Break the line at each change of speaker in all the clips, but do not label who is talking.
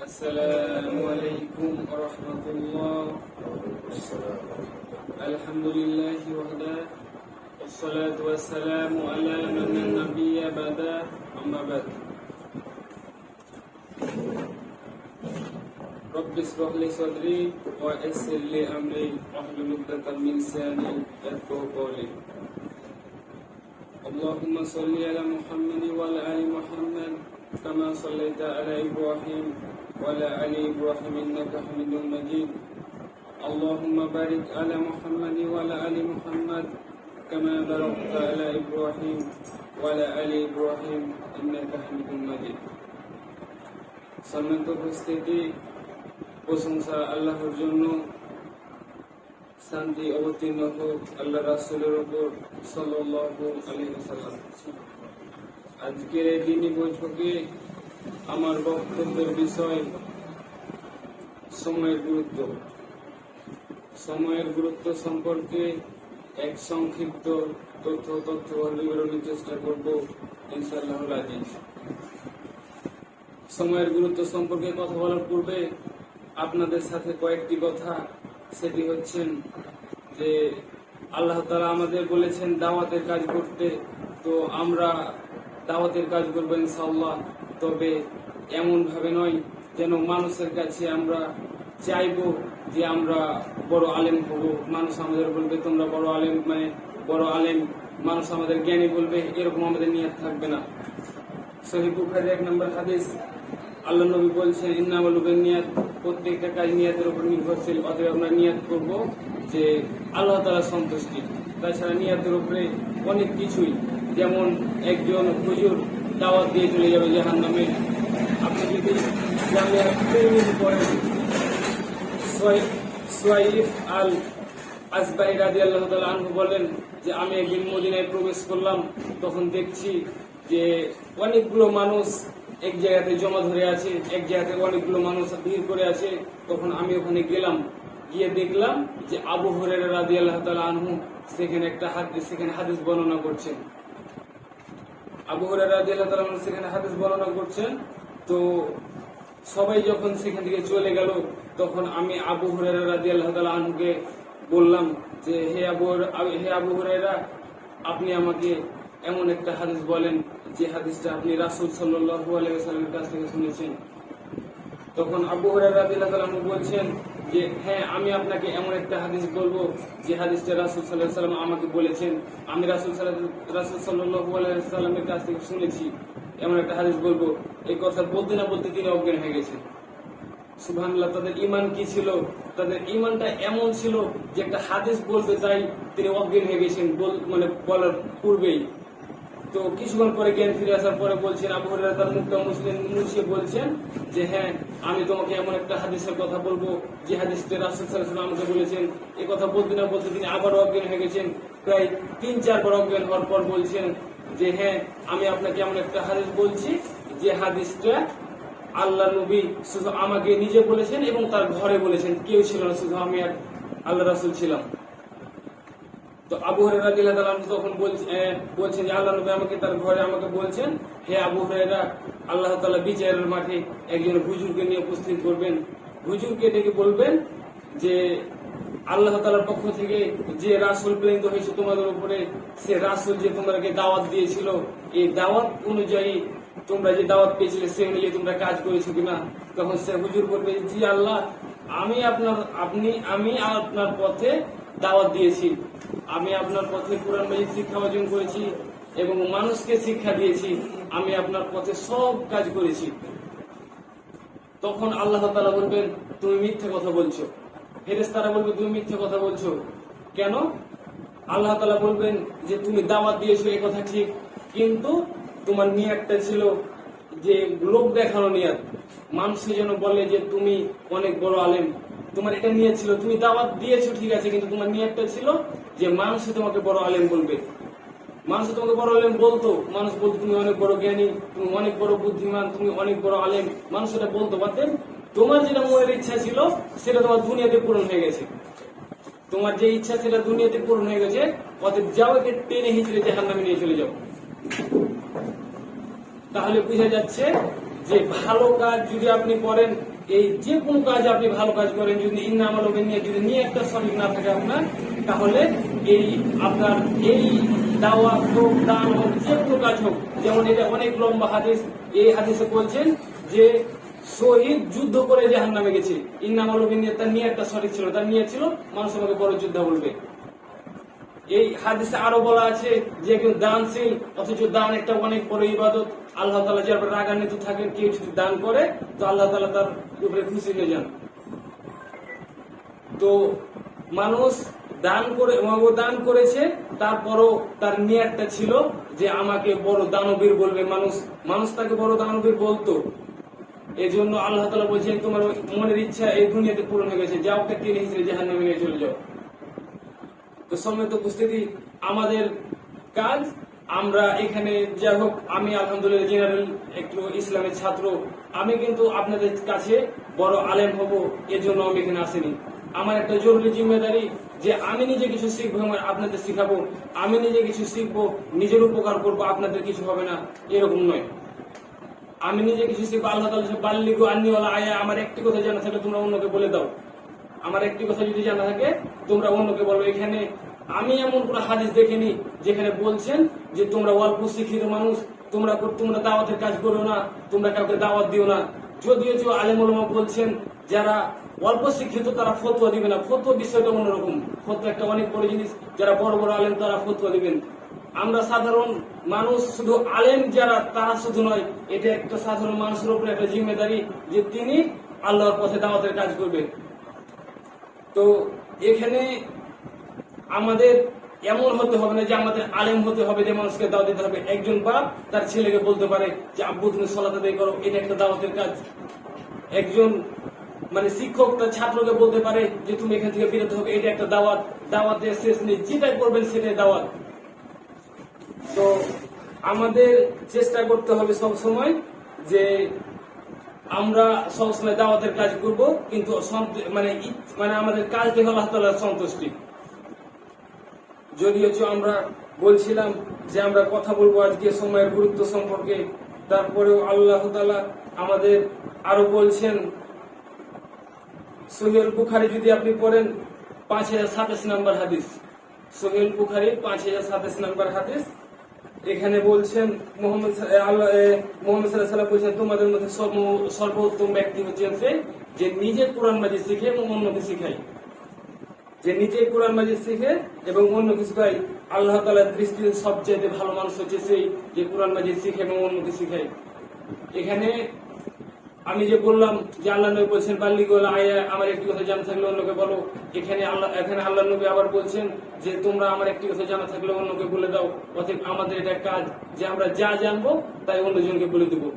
السلام عليكم ورحمة الله. الحمد لله وحده. والصلاة والسلام على من النبي بعد أما بعد. رب اشرح لي صدري ويسر لي أمري. واحلل عقدة من لساني يفقهوا قولي. اللهم صل على محمد وعلى آل محمد كما صليت على إبراهيم وعلى آل إبراهيم إنك حميد مجيد اللهم بارك على محمد وعلى آل محمد كما باركت على إبراهيم وعلى آل إبراهيم إنك حميد مجيد সম্মানিত উপস্থিতি প্রশংসা আল্লাহর জন্য শান্তি অবতীর্ণ হোক আল্লাহ রাসুলের উপর সাল্লাল্লাহু আলাইহি ওয়াসাল্লাম আজকের এই দিনই বৈঠকে আমার বক্তব্যের বিষয় সময়ের গুরুত্ব। সময়ের গুরুত্ব সম্পর্কে এক সংক্ষিপ্ত তথ্য তথ্য বিবরণের চেষ্টা করব ইনশাআল্লাহ আজিজ সময়ের গুরুত্ব সম্পর্কে কথা বলার পূর্বে আপনাদের সাথে কয়েকটি কথা। সেটি হচ্ছেন যে, আল্লাহ তালা আমাদের বলেছেন, দাওয়াতের কাজ করতে। তো আমরা দাওয়াতের কাজ করব ইনশাআল্লাহ। তবে এমন ভাবে নয় যেন মানুষের কাছে আমরা চাইব যে আমরা বড় আলেম হব। মানুষ আমাদের বলবে, তোমরা বড় আলেম মানে বড় আলেম। মানুষ আমাদের জ্ঞানী বলবে। এরকম আমাদের নিয়ত থাকবে না। সহি বুখারি এক নম্বর হাদিস, আল্লাহ নবী বলছেন ইন্নামালুবের নিয়াত, প্রত্যেকটা কাজ নিয়াতের উপর নির্ভরশীল। অতএব আমরা নিয়াত করব যে আল্লাহ তালা সন্তুষ্টি। তাছাড়া নিয়াতের উপরে অনেক কিছুই যেমন একজন হুজুর দাওয়াত দিয়ে চলে যাবে জাহান নামে আপনি যদি সোয়াইফ আল আসবাই রাজি আল্লাহ আনহু বলেন যে, আমি একদিন মদিনায় প্রবেশ করলাম, তখন দেখছি যে অনেকগুলো মানুষ এক জায়গাতে জমা ধরে আছে, এক জায়গাতে অনেকগুলো মানুষ ভিড় করে আছে। তখন আমি ওখানে গেলাম, গিয়ে দেখলাম যে আবু হরের রাজি আল্লাহ আনহু সেখানে একটা হাদিস সেখানে হাদিস বর্ণনা করছেন। আবু হরের রাজি আল্লাহ আনহু সেখানে হাদিস বর্ণনা করছেন, তো সবাই যখন সেখান থেকে চলে গেল, তখন আমি আবু হুরায়রা রাদিয়াল্লাহু তাআলা আনহুকে বললাম যে, হে আবু হে আবু হুরায়রা, আপনি আমাকে এমন একটা হাদিস বলেন যে হাদিসটা আপনি রাসূল সাল্লাল্লাহু আলাইহি ওয়াসাল্লামের কাছ থেকে শুনেছেন। তখন আবু রাদিয়াল্লাহু তাআলা আনহু বলছেন যে হ্যাঁ আমি আপনাকে এমন একটা হাদিস বলব যে হাদিসটা রাসূল সাল্লাল্লাহু আলাইহি ওয়াসাল্লাম আমাকে বলেছেন। আমি রাসূল সাল্লাল্লাহু রাসূল ওয়াসাল্লামের কাছ থেকে শুনেছি এমন একটা হাদিস বলব। এই কথা বলতে না বলতে তিনি অজ্ঞান হয়ে গেছেন। সুবহানাল্লাহ, তাদের ইমান কি ছিল? তাদের ইমানটা এমন ছিল যে একটা হাদিস বলতে তাই তিনি অজ্ঞান হয়ে গেছেন মানে বলার পূর্বেই। তো কিছুক্ষণ পরে জ্ঞান ফিরে আসার পরে বলছেন আবু হুরায়রা তার মুখটা মুসলিম মুছিয়ে বলছেন যে হ্যাঁ আমি তোমাকে এমন একটা হাদিসের কথা বলব, যে হাদিসটা রাসূল সাল্লাল্লাহু আমাকে বলেছেন। এ কথা বলতে না বলতে তিনি আবার অজ্ঞান হয়ে গেছেন। প্রায় তিন চারবার অজ্ঞান হওয়ার পর বলছেন যে হ্যাঁ আমি আপনাকে এমন একটা হাদিস বলছি, যে হাদিসটা আল্লাহ নবী শুধু আমাকে নিজে বলেছেন এবং তার ঘরে বলেছেন। কেউ ছিল না, শুধু আমি আর আল্লাহ রাসুল ছিলাম। তো আবু হরেরা তখন বলছেন যে আল্লাহ নবী আমাকে তার ঘরে আমাকে বলছেন, হে আবু হরেরা আল্লাহ তাআলা বিচারের মাঠে একজন হুজুরকে নিয়ে উপস্থিত করবেন। হুজুরকে ডেকে বলবেন যে, আল্লাহ তাআলার পক্ষ থেকে যে রাসুল প্রেরিত হয়েছে তোমাদের উপরে, সে রাসুল যে তোমাদেরকে দাওয়াত দিয়েছিল, এই দাওয়াত অনুযায়ী তোমরা যে দাওয়াত পেয়েছিলে, সে অনুযায়ী তোমরা কাজ করেছ কিনা? তখন সে হুজুর বলবে, জি আল্লাহ, আমি আপনার, আপনি, আমি আপনার পথে দাওয়াত দিয়েছি। আমি আপনার পথে কোরআন মাজিদ শিক্ষা অর্জন করেছি এবং মানুষকে শিক্ষা দিয়েছি। আমি আপনার পথে সব কাজ করেছি। তখন আল্লাহ তালা বলবেন, তুমি মিথ্যে কথা বলছো। ফেরেস তারা বলবে, তুমি মিথ্যে কথা বলছো। কেন? আল্লাহ তাআলা বলবেন যে, তুমি দাওয়াত দিয়েছ এই কথা ঠিক, কিন্তু তোমার নিয়াতটা ছিল যে, লোক দেখানো নিয়াত। মানুষ যেন বলে যে, তুমি অনেক বড় আলেম। তোমার এটা নিয়ে ছিল, তুমি দাওয়াত দিয়েছ, ঠিক আছে, কিন্তু তোমার নিয়তটা ছিল যে মানুষ তোমাকে বড় আলেম বলবে। মানুষ তোমাকে বড় আলেম বলতো, মানুষ বলতো, তুমি অনেক বড় জ্ঞানী, তুমি অনেক বড় বুদ্ধিমান, তুমি অনেক বড় আলেম। মানুষ এটা বলতো পারতেন তোমার যেটা মনের ইচ্ছা ছিল, সেটা তোমার দুনিয়াতে পূরণ হয়ে গেছে। তোমার যে ইচ্ছা, সেটা দুনিয়াতে পূরণ হয়ে গেছে, অতএব যাও একে টেনে হিঁচড়ে জাহান নামে নিয়ে চলে যাও। তাহলে বোঝা যাচ্ছে যে ভালো কাজ যদি আপনি করেন এই যে কোনো কাজ আপনি ভালো কাজ করেন, যদি ইন্না আমলকে নিয়ে যদি নিয়ে একটা সঠিক না থাকে আপনার, তাহলে এই আপনার এই দাওয়াত হোক, দান হোক, যে কোনো কাজ হোক, যেমন এটা অনেক লম্বা হাদিস, এই হাদিসে বলছেন যে শহীদ যুদ্ধ করে জাহান নামে গেছে। ইন্না আমলকে নিয়ে তার নিয়ে একটা শরীর ছিল তার নিয়ে ছিল, মানুষ আমাকে বড় যোদ্ধা বলবে। এই হাদিসে আরও বলা আছে যে একজন দানশীল অথচ দান একটা অনেক বড় ইবাদত। আল্লাহ তালা যার রাগান্বিত থাকেন কেউ যদি দান করে, তো আল্লাহ তালা তার উপরে খুশি হয়ে যান। তো মানুষ দান করে ও দান করেছে, তারপরও তার নিয়াতটা ছিল যে আমাকে বড় দানবীর বলবে মানুষ। মানুষ তাকে বড় দানবীর বলতো। এই জন্য আল্লাহ তালা বলছেন, তোমার মনের ইচ্ছা এই দুনিয়াতে পূরণ হয়ে গেছে। যাও একটা টেনে হিসেবে জাহান নামে চলে যাও। তো সম্মিলিত উপস্থিতি, আমাদের কাজ, আমরা এখানে যাই হোক, আমি আলহামদুলিল্লাহ জেনারেল একটু ইসলামের ছাত্র, আমি কিন্তু আপনাদের কাছে বড় আলেম হব, এজন্য আমি এখানে আসিনি। আমার একটা জরুরি জিম্মেদারি যে আমি নিজে কিছু শিখব, আমার আপনাদের শিখাবো, আমি নিজে কিছু শিখব, নিজের উপকার করব, আপনাদের কিছু হবে না, এরকম নয়। আমি নিজে কিছু শিখব, আল্লাহ তালা বাল্লিগু আন্নিওয়ালা আয়া, আমার একটি কথা জানা থাকলে তোমরা অন্যকে বলে দাও। আমার একটি কথা যদি জানা থাকে, তোমরা অন্যকে বলো এখানে আমি এমন কোন হাদিস দেখিনি যেখানে বলছেন যে তোমরা অল্প শিক্ষিত মানুষ, তোমরা তোমরা দাওয়াতের কাজ করো না, তোমরা কাউকে দাওয়াত দিও না। যদিও যে আলেমুলমা বলছেন, যারা অল্প শিক্ষিত তারা ফতোয়া দিবে না। ফতোয়া বিষয়টা অন্যরকম। ফতোয়া একটা অনেক বড় জিনিস। যারা বড় বড় আলেম, তারা ফতোয়া দিবেন। আমরা সাধারণ মানুষ, শুধু আলেম যারা, তারা শুধু নয়, এটা একটা সাধারণ মানুষের উপরে একটা জিম্মেদারি যে তিনি আল্লাহর পথে দাওয়াতের কাজ করবেন। তো এখানে আমাদের এমন হতে হবে না যে আমাদের আলেম হতে হবে যে মানুষকে দাওয়াত দিতে হবে। একজন বাপ তার ছেলেকে বলতে পারে যে, আব্বু, তুমি সলাতে আদায় করো, এটা একটা দাওয়াতের কাজ। একজন মানে শিক্ষক তার ছাত্রকে বলতে পারে যে, তুমি এখান থেকে বেরোতে হবে এটা একটা দাওয়াত। দাওয়াতের শেষ নেই, যেটাই করবেন সেটাই দাওয়াত। তো আমাদের চেষ্টা করতে হবে সব সময় যে আমরা সবসময় দাওয়াতের কাজ করব, কিন্তু মানে মানে আমাদের কাজটি হলো আল্লাহ তাআলার সন্তুষ্টি। যদি হচ্ছে আমরা বলছিলাম যে আমরা কথা বলব আজকে সময়ের গুরুত্ব সম্পর্কে, তারপরেও আল্লাহ তালা আমাদের আরও বলছেন সোহেল বুখারি যদি আপনি পড়েন, পাঁচ হাজার সাতাশ নাম্বার হাদিস। সোহেল বুখারি, পাঁচ হাজার সাতাশ নাম্বার হাদিস। এখানে বলছেন মোহাম্মদ মোহাম্মদ তোমাদের মধ্যে সর্ব- সর্বোত্তম ব্যক্তি হচ্ছেন সে যে নিজে কোরআন মাজিদ শিখে এবং অন্যকে শিখায়। যে নিজে কোরআন মাজিদ শিখে এবং অন্য কিছু শিখাই আল্লাহ তালার দৃষ্টিতে সবচেয়ে ভালো মানুষ হচ্ছে সেই যে কোরআন মাজিদ শিখে এবং অন্যকে শিখায়। এখানে আমি যে বললাম যে আল্লাহ নবী বলছেন বাল্লি গোল আয়া আমার একটি কথা জানা থাকলে অন্যকে বলো। এখানে আল্লাহ এখানে আল্লাহ নবী আবার বলছেন যে, তোমরা আমার একটি কথা জানা থাকলে অন্যকে বলে দাও। অতএব আমাদের এটা কাজ যে আমরা যা জানব, তাই অন্যজনকে বলে দেবো।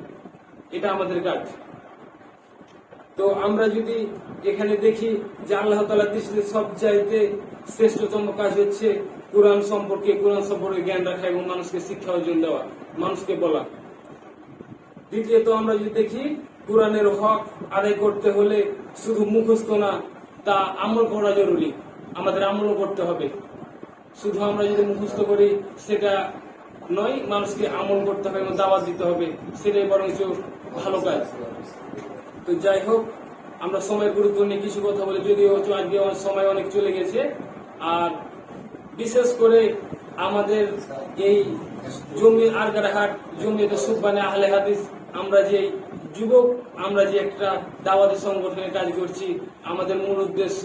এটা আমাদের কাজ। তো আমরা যদি এখানে দেখি যে আল্লাহ তালা দৃষ্টিতে সব চাইতে শ্রেষ্ঠতম কাজ হচ্ছে কোরআন সম্পর্কে কোরআন সম্পর্কে জ্ঞান রাখা এবং মানুষকে শিক্ষা অর্জন দেওয়া, মানুষকে বলা। দ্বিতীয়ত আমরা যদি দেখি কোরআনের হক আদায় করতে হলে শুধু মুখস্থ না, তা আমল করা জরুরি। আমাদের আমলও করতে হবে। শুধু আমরা যদি মুখস্থ করি, সেটা নয়, মানুষকে আমল করতে হবে এবং দাওয়াত দিতে হবে, সেটাই বরঞ্চ ভালো কাজ। তো যাই হোক, আমরা সময়ের গুরুত্ব নিয়ে কিছু কথা বলি, যদিও আজকে আমার সময় অনেক চলে গেছে। আর বিশেষ করে আমাদের এই জমি আরগারহাট, জমিতে সুবানে আহলে হাদিস, আমরা যে যুবক, আমরা যে একটা দাওয়াতি সংগঠনের কাজ করছি, আমাদের মূল উদ্দেশ্য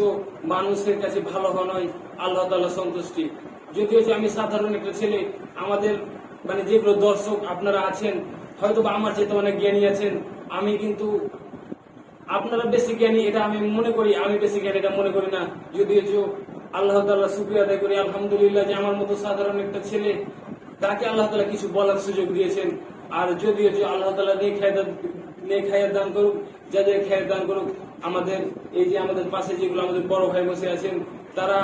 মানুষের কাছে ভালো হওয়া নয়, আল্লাহ তাল্লাহ সন্তুষ্টি। যদিও আমি সাধারণ একটা ছেলে, আমাদের মানে যেগুলো দর্শক আপনারা আছেন হয়তো বা আমার চেয়ে অনেক জ্ঞানী আছেন, আমি কিন্তু আপনারা বেশি জ্ঞানী, এটা আমি মনে করি, আমি বেশি জ্ঞানী, এটা মনে করি না। যদিও আল্লাহ তাল্লাহ শুক্রিয়া আদায় করি, আলহামদুলিল্লাহ যে আমার মতো সাধারণ একটা ছেলে, তাকে আল্লাহ তালা কিছু বলার সুযোগ দিয়েছেন। আর যদিও আল্লাহ তালা খায় নিয়ে খায়ের দান করুক যাদের খায়ের দান করুক, আমাদের এই যে আমাদের পাশে যেগুলো আমাদের বড় ভাই বসে আছেন, তারা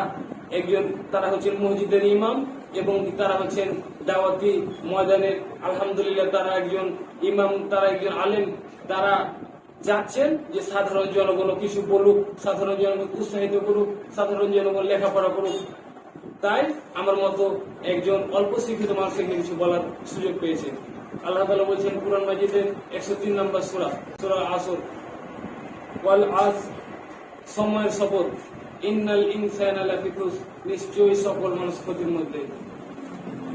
একজন, তারা হচ্ছেন মসজিদের ইমাম এবং তারা হচ্ছেন দাওয়াতি ময়দানের আলহামদুলিল্লাহ তারা একজন ইমাম, তারা একজন আলেম। তারা যাচ্ছেন যে সাধারণ জনগণ কিছু বলুক, সাধারণ জনগণ উৎসাহিত করুক, সাধারণ জনগণ লেখাপড়া করুক। তাই আমার মতো একজন অল্প শিক্ষিত মানুষ এখানে কিছু বলার সুযোগ পেয়েছে। আল্লাহ তালা বলছেন কুরআন মাজিদের একশো তিন নম্বর সুরা সুরা আসর। ওয়াল আজ, সময়ের শপথ। ইন্নাল ইনসান লাফি খুস নিশ্চয়ই সকল মানুষ ক্ষতির মধ্যে।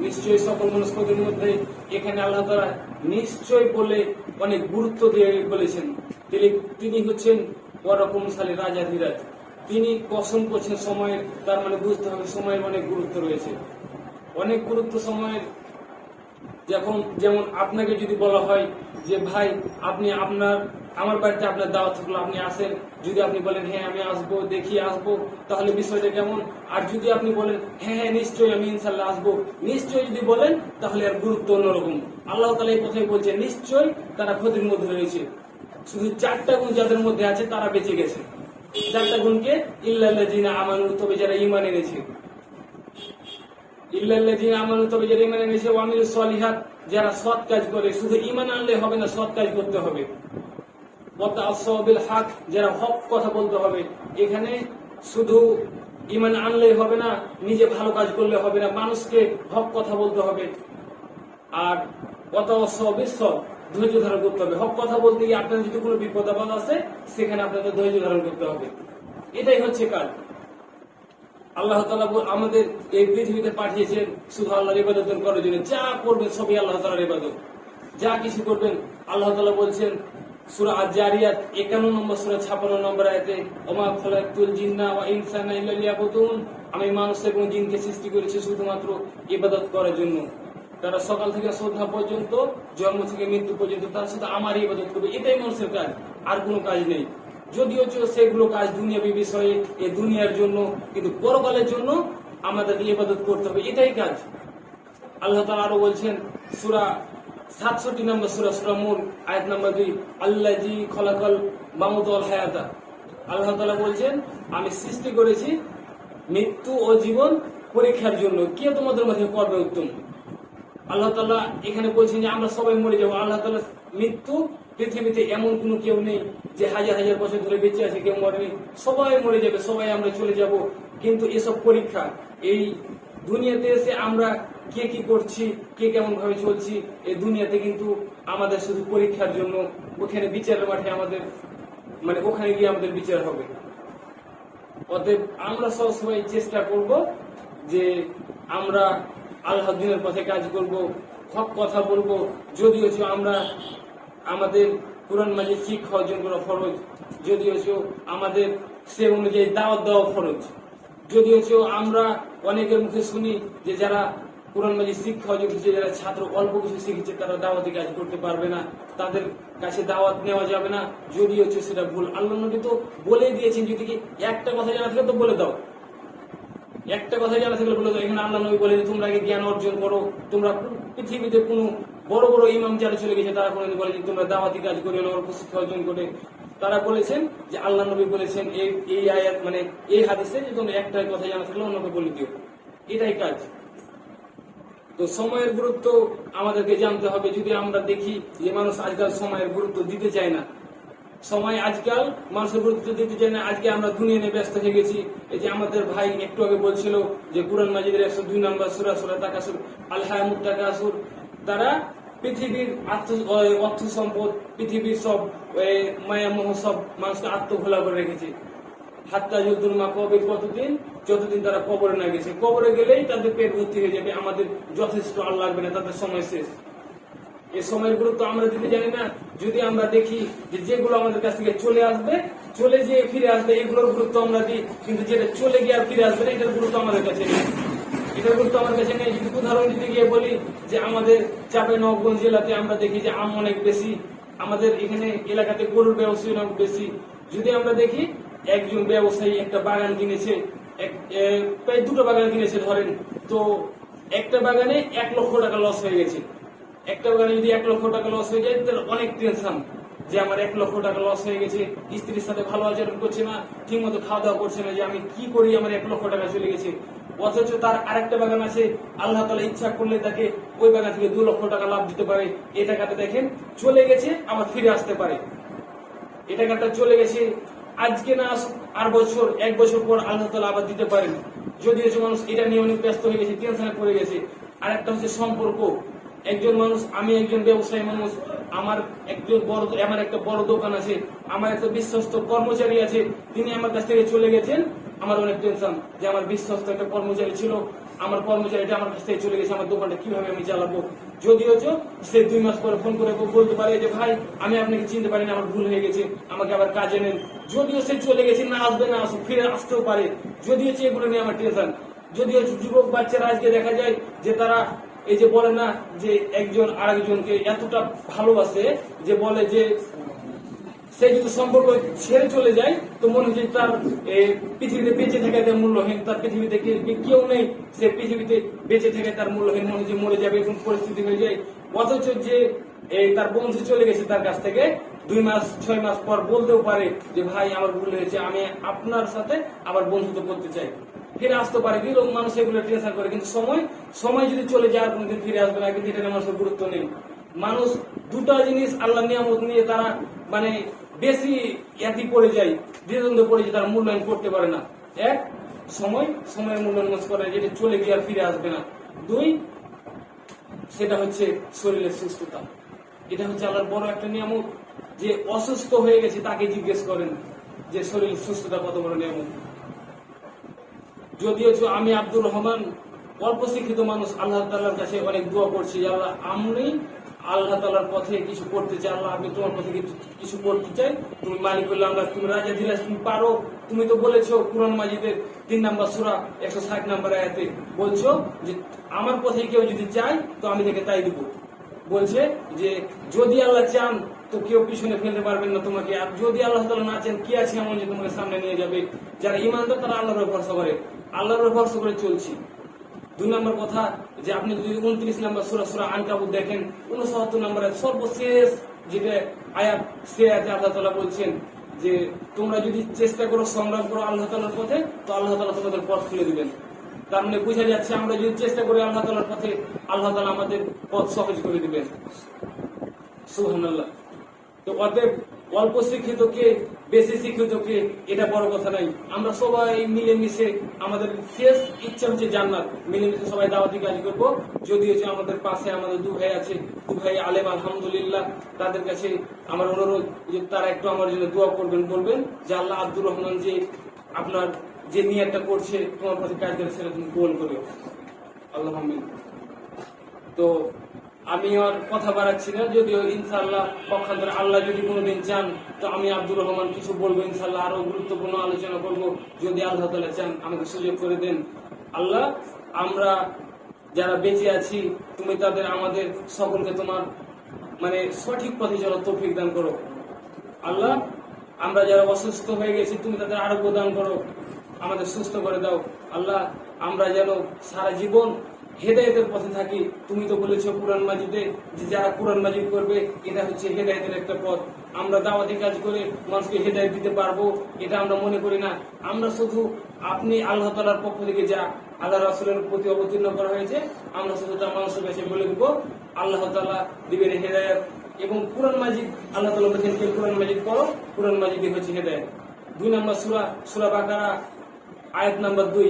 নিশ্চয়ই সকল মানুষ ক্ষতির মধ্যে এখানে আল্লাহ তারা নিশ্চয় বলে অনেক গুরুত্ব দিয়ে বলেছেন। তিনি তিনি হচ্ছেন ওরকম সালে রাজা ধীরাজ। তিনি কসম করছেন সময়ের, তার মানে বুঝতে হবে সময়ের অনেক গুরুত্ব রয়েছে। অনেক গুরুত্ব সময়ের যখন যেমন আপনাকে যদি বলা হয় যে, ভাই, আপনি আপনার, আমার বাড়িতে আপনার দাওয়াত থাকল, আপনি আসেন। যদি আপনি বলেন হ্যাঁ আমি আসব, দেখি আসব, তাহলে বিষয়টা কেমন? আর যদি আপনি বলেন হ্যাঁ হ্যাঁ নিশ্চয়ই আমি ইনশাল্লাহ আসব, নিশ্চয়ই যদি বলেন, তাহলে আর গুরুত্ব অন্যরকম। আল্লাহ তালা এই কথাই বলছে নিশ্চয়ই তারা ক্ষতির মধ্যে রয়েছে। শুধু চারটা গুণ যাদের মধ্যে আছে, তারা বেঁচে গেছে। চারটা গুণকে ইল্লাল্লাহ জিনা আমানুর তবে যারা ইমান এনেছে। ইল্লাল্লাযিনা আমানু, তবে যারা যারা সৎ কাজ করে, শুধু ঈমান আনলে হবে না, সৎ কাজ করতে হবে। ওয়া তাআসাউ বিল হক, যারা হক কথা বলতে হবে। এখানে শুধু ঈমান আনলেই হবে না, নিজে ভালো কাজ করলে হবে না, মানুষকে হক কথা বলতে হবে। আর বিস সবর ধৈর্য ধারণ করতে হবে। হক কথা বলতে গিয়ে আপনার যদি কোনো বিপদ আপদ আছে, সেখানে আপনাদের ধৈর্য ধারণ করতে হবে। এটাই হচ্ছে কাজ। আল্লাহ তালা আমাদের এই পৃথিবীতে পাঠিয়েছেন শুধু আল্লাহর ইবাদত করার জন্য যা করবেন সবই আল্লাহ তালার ইবাদত। যা কিছু করবেন আল্লাহ তালা বলছেন একান্ন নম্বর ছাপান্ন নম্বর আমি জিনকে সৃষ্টি করেছি শুধুমাত্র করার জন্য। তারা সকাল থেকে সন্ধ্যা পর্যন্ত, জন্ম থেকে মৃত্যু পর্যন্ত তার সাথে আমার ইবাদত করবে। এটাই মানুষের কাজ। আর কোনো কাজ নেই। যদিও সেগুলো কাজ দুনিয়াবী বিষয়ে এই দুনিয়ার জন্য, কিন্তু পরকালের জন্য আমাদেরকে ইবাদত করতে হবে, এটাই কাজ। আল্লাহ তালা আরও বলছেন, সুরা সাতষট্টি নম্বর সুরা সুরা আয়াত নম্বর দুই আল্লাহ জি খলাকল মামুদল হায়াতা। আল্লাহ তালা বলছেন, আমি সৃষ্টি করেছি মৃত্যু ও জীবন পরীক্ষার জন্য। কে তোমাদের মধ্যে করবে উত্তম? আল্লাহ তালা এখানে বলছেন যে, আমরা সবাই মরে যাব। আল্লাহ তালা মৃত্যু পৃথিবীতে এমন কোনো কেউ নেই যে হাজার হাজার বছর ধরে বেঁচে আছে, কেউ মরেনি। সবাই মরে যাবে, সবাই আমরা চলে যাব। কিন্তু এসব পরীক্ষা, এই দুনিয়াতে এসে আমরা কে কি করছি, কে কেমন ভাবে চলছি, এই দুনিয়াতে কিন্তু আমাদের শুধু পরীক্ষার জন্য ওখানে বিচারের মাঠে আমাদের মানে ওখানে গিয়ে আমাদের বিচার হবে। অতএব আমরা সবসময় চেষ্টা করব যে আমরা আল্লাহ দিনের পথে কাজ করব, হক কথা বলব। যদিও আমরা আমাদের কোরআন মাঝে শিক্ষা অর্জন করা ফরজ। যদিও যে আমাদের সে অনুযায়ী দাওয়াত দেওয়া ফরজ। যদিও যে আমরা অনেকের মুখে শুনি যে যারা কোরআন মাঝে শিক্ষা অর্জন করছে, যারা ছাত্র, অল্প কিছু শিখেছে, তারা দাওয়াতি কাজ করতে পারবে না, তাদের কাছে দাওয়াত নেওয়া যাবে না। যদিও হচ্ছে সেটা ভুল। আল্লাহ নবী তো বলে দিয়েছেন, যদি কি একটা কথা জানা থাকে তো বলে দাও। একটা কথা জানা থাকলে বলে দাও। এখানে আল্লাহ নবী বলে তোমরা আগে জ্ঞান অর্জন করো। তোমরা পৃথিবীতে কোনো বড় বড় ইমাম যারা চলে গেছে, তারা বলে যে তোমরা দাওয়াতি কাজ করে অল্প শিক্ষা অর্জন করে। তারা বলেছেন যে আল্লাহ নবী বলেছেন, এই এই আয়াত মানে এই হাদিসে যে তোমরা একটাই কথা জানা থাকলে অন্যকে বলে দিও। এটাই কাজ। তো সময়ের গুরুত্ব আমাদেরকে জানতে হবে। যদি আমরা দেখি যে মানুষ আজকাল সময়ের গুরুত্ব দিতে চায় না, সময় আজকাল মানুষের গুরুত্ব দিতে চায় না, আজকে আমরা দুনিয়া নিয়ে ব্যস্ত হয়ে গেছি। এই যে আমাদের ভাই একটু আগে বলছিল যে কুরআন মাজিদের একশো দুই নম্বর সুরা সুরা তাকাসুর আল্লাহ তাকাসুর, তারা পৃথিবীর আত্ম অর্থ সম্পদ পৃথিবীর সব এই মায়া মোহ, সব মানুষকে আত্মঘোলা করে রেখেছে। হাত্তা যুদ্ধুর মা কবের কতদিন? যতদিন তারা কবরে না গেছে। কবরে গেলেই তাদের পেট ভর্তি হয়ে যাবে। আমাদের যথেষ্ট আর লাগবে না, তাদের সময় শেষ। এই সময়ের গুরুত্ব আমরা দিতে জানি না। যদি আমরা দেখি যে যেগুলো আমাদের কাছ থেকে চলে আসবে, চলে যেয়ে ফিরে আসবে, এগুলোর গুরুত্ব আমরা দিই। কিন্তু যেটা চলে গিয়ে আর ফিরে আসবে না, এটার গুরুত্ব আমাদের কাছে নেই। গুরুত্ব আমার কাছে নেই যদি উদাহরণ দিতে গিয়ে বলি যে আমাদের চাপে নবগঞ্জ জেলাতে আমরা দেখি যে আম অনেক বেশি, আমাদের এখানে এলাকাতে গরুর ব্যবসায়ী অনেক বেশি। যদি আমরা দেখি, একজন ব্যবসায়ী একটা বাগান কিনেছে প্রায় দুটো বাগান কিনেছে ধরেন, তো একটা বাগানে এক লক্ষ টাকা লস হয়ে গেছে। একটা বাগানে যদি এক লক্ষ টাকা লস হয়ে যায়, তাহলে অনেক টেনশন যে আমার এক লক্ষ টাকা লস হয়ে গেছে, স্ত্রীর সাথে ভালো আচরণ করছে না ঠিক মতো খাওয়া দাওয়া করছে না যে আমি কি করি, আমার এক লক্ষ টাকা চলে গেছে। অথচ তার আরেকটা বাগান আছে, আল্লাহ তালা ইচ্ছা করলে তাকে ওই বাগান থেকে দু লক্ষ টাকা লাভ দিতে পারে। এই টাকাটা দেখেন, চলে গেছে, আবার ফিরে আসতে পারে। এই টাকাটা চলে গেছে, আজকে না আর বছর, এক বছর পর আল্লাহ তালা আবার দিতে পারেন। যদি হচ্ছে মানুষ এটা নিয়ে অনেক ব্যস্ত হয়ে গেছে টেনশনে পড়ে গেছে। আর একটা হচ্ছে সম্পর্ক। একজন মানুষ, আমি একজন ব্যবসায়ী মানুষ, আমার একজন বড়, আমার একটা বড় দোকান আছে, আমার একটা বিশ্বস্ত কর্মচারী আছে, তিনি আমার কাছ থেকে চলে গেছেন, আমার অনেক টেনশন যে আমার বিশ্বস্ত একটা কর্মচারী ছিল, আমার কর্মচারীটা আমার কাছ থেকে চলে গেছে, আমার দোকানটা কীভাবে আমি চালাবো? যদিও সে দুই মাস পরে ফোন করে বলতে পারে যে, ভাই, আমি আপনাকে চিনতে পারিনি, আমার ভুল হয়ে গেছে, আমাকে আবার কাজে নেন। যদিও সে চলে গেছে, না আসবে, না আসুক, ফিরে আসতেও পারে। যদিও এগুলো নিয়ে আমার টেনশন যদিও যুবক বাচ্চারা আজকে দেখা যায় যে তারা এই যে বলে না যে একজন আরেকজনকে এতটা ভালোবাসে, যে বলে যে সে যদি সম্পর্ক ছেড়ে চলে যায়, তো মনে হচ্ছে তার পৃথিবীতে বেঁচে থাকা তার মূল্যহীন, তার পৃথিবীতে কেউ নেই, সে পৃথিবীতে বেঁচে থেকে তার মূল্যহীন, মনে হচ্ছে মরে যাবে, এরকম পরিস্থিতি হয়ে যায়। অথচ যে তার বন্ধু চলে গেছে তার কাছ থেকে, দুই মাস, ছয় মাস পর বলতেও পারে যে, ভাই, আমার ভুল হয়েছে, আমি আপনার সাথে আবার বন্ধুত্ব করতে চাই। ফিরে আসতে পারে। কিন্তু মানুষ এগুলো টেনশন করে। কিন্তু সময় সময় যদি চলে যায়, আর কোনোদিন ফিরে আসবে না। কিন্তু এটা মানুষের গুরুত্ব নেই। মানুষ দুটো জিনিস আল্লাহ নিয়ামত নিয়ে তারা মানে বেশি ইয়াতি পড়ে যায়, দ্বিধাদ্বন্দ্বে পড়ে যায়, তারা মূল্যায়ন করতে পারে না। এক, সময়, সময়ের মূল্যায়ন মানুষ করে যেটা চলে গিয়ে আর ফিরে আসবে না। দুই, সেটা হচ্ছে শরীরের সুস্থতা। এটা হচ্ছে আল্লাহর বড় একটা নিয়ামত। যে অসুস্থ হয়ে গেছে, তাকে জিজ্ঞেস করেন যে শরীরের সুস্থতা কত বড় নিয়ামত? যদিও আমি আব্দুর রহমান, অল্প শিক্ষিত মানুষ, আল্লাহ তাল্লার কাছে অনেক দোয়া করছি আল্লাহ আমি আল্লাহ তাল্লার পথে কিছু করতে চাই, আল্লাহ আমি তোমার পথে কিছু- করতে চাই। তুমি মালিকুল্লাহ, আল্লাহ, তুমি রাজা ধীরাজ তুমি পারো। তুমি তো বলেছ কুরআন মাজিদের তিন নাম্বার সুরা, একশো ষাট নাম্বার আয়াতে বলছো যে আমার পথে কেউ যদি চায়, তো আমি তাকে তাই দিব। বলছে যে যদি আল্লাহ চান, তো কেউ পিছনে ফেলতে পারবেন না তোমাকে। আর যদি আল্লাহ তালা না চান, কি আছে এমন যে তোমাকে সামনে নিয়ে যাবে? যারা ইমানদার তারা আল্লাহর ভরসা করে আল্লাহর ভরসা করে চলছি। দুই নম্বর কথা, যে আপনি যদি উনত্রিশ নম্বর সুরা সুরা আনকাবুত দেখেন, উনসত্তর নম্বরের সর্বশেষ যেটা আয়াত, সে আয়াতে আল্লাহ তালা বলছেন যে, তোমরা যদি চেষ্টা করো, সংগ্রাম করো আল্লাহ তালার পথে, তো আল্লাহ তালা তোমাদের পথ খুলে দিবেন। তার মানে বোঝা যাচ্ছে আমরা যদি চেষ্টা করি আল্লাহ তালার পথে, আল্লাহ তালা আমাদের পথ সহজ করে দিবেন। সুবহানাল্লাহ। তো অতএব অল্প শিক্ষিত কে বেশি শিক্ষিত কে এটা বড় কথা নাই আমরা সবাই মিলেমিশে আমাদের শেষ ইচ্ছা হচ্ছে জান্নাত। মিলেমিশে সবাই দাওয়াতি কাজ করব। যদি হচ্ছে আমাদের পাশে আমাদের দু ভাই আছে, দু ভাই আলেম, আলহামদুলিল্লাহ, তাদের কাছে আমার অনুরোধ যে তারা একটু আমার জন্য দোয়া করবেন, বলবেন যে আল্লাহ আব্দুর রহমান যে আপনার যে নিয়ারটা করছে, তোমার কাছে কাজ করে সেটা তুমি গোল করো। আল্লাহ তো আমি আর কথা বাড়াচ্ছি না, যদিও ইনশাল্লাহ পক্ষান্তরে আল্লাহ যদি কোনোদিন চান, তো আমি আব্দুর রহমান কিছু বলব ইনশাল্লাহ আরও গুরুত্বপূর্ণ আলোচনা করব। যদি আল্লাহ তালা চান, আমাকে সুযোগ করে দেন। আল্লাহ, আমরা যারা বেঁচে আছি, তুমি তাদের, আমাদের সকলকে তোমার মানে সঠিক পথে চলার তৌফিক দান করো। আল্লাহ, আমরা যারা অসুস্থ হয়ে গেছি, তুমি তাদের আরোগ্য দান করো। আমাদের সুস্থ করে দাও। আল্লাহ, আমরা যেন সারা জীবন হেদায়তের পথে থাকি। তুমি তো বলেছ কোরআন মাজিদে যে যারা কোরআন মাজিদ করবে, এটা হচ্ছে হেদায়তের একটা পথ। আমরা দাওয়াতি কাজ করে মানুষকে হেদায়ত দিতে পারব, এটা আমরা মনে করি না। আমরা শুধু আপনি আল্লাহ তালার পক্ষ থেকে যা আল্লাহ রাসুলের প্রতি অবতীর্ণ করা হয়েছে, আমরা শুধু তা মানুষের কাছে বলে দিব, আল্লাহ তালা দিবেন হেদায়ত। এবং কোরআন মাজিদ, আল্লাহ তালা বলছেন কেউ কোরআন মাজিদ করো, কোরআন মাজিদই হচ্ছে হেদায়ত। দুই নম্বর সুরা সুরা বাকারা, আয়াত নাম্বার দুই।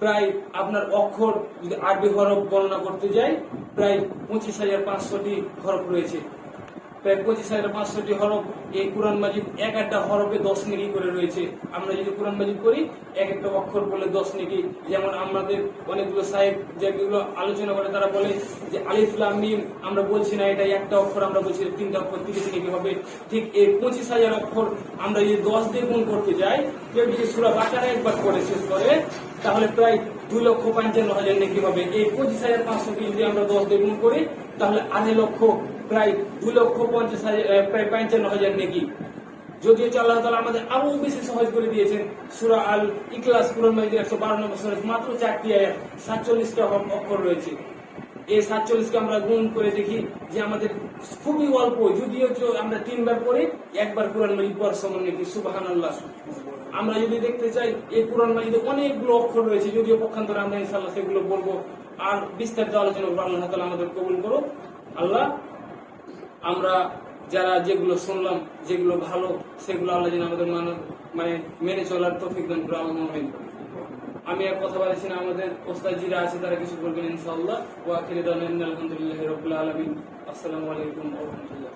প্রায় আপনার অক্ষর যদি আরবি হরফ গণনা করতে যাই, প্রায় পঁচিশ হাজার পাঁচশোটি হরফ রয়েছে। প্রায় পঁচিশ হাজার পাঁচশোটি হরফ, এই কোরআন মাজিদ এক একটা হরফে দশ নেকি করে রয়েছে। আমরা যদি কোরআন মাজিদ করি এক একটা অক্ষর বলে দশ নেকি। যেমন আমাদের অনেকগুলো সাহেব যেগুলো আলোচনা করে, তারা বলে যে আলিফুল্লাহ মিম, আমরা বলছি না এটা একটা অক্ষর, আমরা বলছি তিনটা অক্ষর, তিরিশ নেকি হবে। ঠিক এই পঁচিশ হাজার অক্ষর আমরা যদি দশ দিয়ে গুণ করতে যাই, কেউ যদি সুরা বাকারা একবার করে শেষ করে, তাহলে প্রায় দুই লক্ষ পঞ্চান্ন হাজার নেকি হবে। এই পঁচিশ হাজার পাঁচশো যদি আমরা দশ দিয়ে গুণ করি, তাহলে আড়াই লক্ষ প্রায় দু লক্ষ পঞ্চাশ হাজার প্রায় পঞ্চান্ন হাজার নেকি। যদিও আল্লাহ তালা আমাদের আরও বেশি সহজ করে দিয়েছেন, সুরা আল ইকলাস কুরআন মাজিদের একশো বারো নম্বর সুরা মাত্র চারটি আয়াত, সাতচল্লিশটা অক্ষর রয়েছে। এই সাতচল্লিশকে আমরা গুণ করে দেখি যে আমাদের খুবই অল্প, যদিও আমরা তিনবার পরে একবার কোরআন মাজিদ পড়ার সমান নাকি সুবাহান আল্লাহ আমরা যদি দেখতে চাই, এই কোরআন মাজিদে অনেকগুলো অক্ষর রয়েছে, যদিও পক্ষান্তরে আমরা ইনশাল্লাহ সেগুলো বলব। আর বিস্তারিত আলোচনা আল্লাহ তালা আমাদের কবুল করো আল্লাহ আমরা যারা যেগুলো শুনলাম, যেগুলো ভালো, সেগুলো আল্লাহ যেন আমাদের মানে মানে মেনে চলার তো দান করে আমি এক কথা বলেছি না, আমাদের ওস্তাজিরা আছে তারা কিছু বলবেন, ইনশাআল্লাহ। দাওয়ানা আলহামদুলিল্লাহি রাব্বিল আলামিন। আসসালামু আলাইকুম রাহমাতুল্লাহ।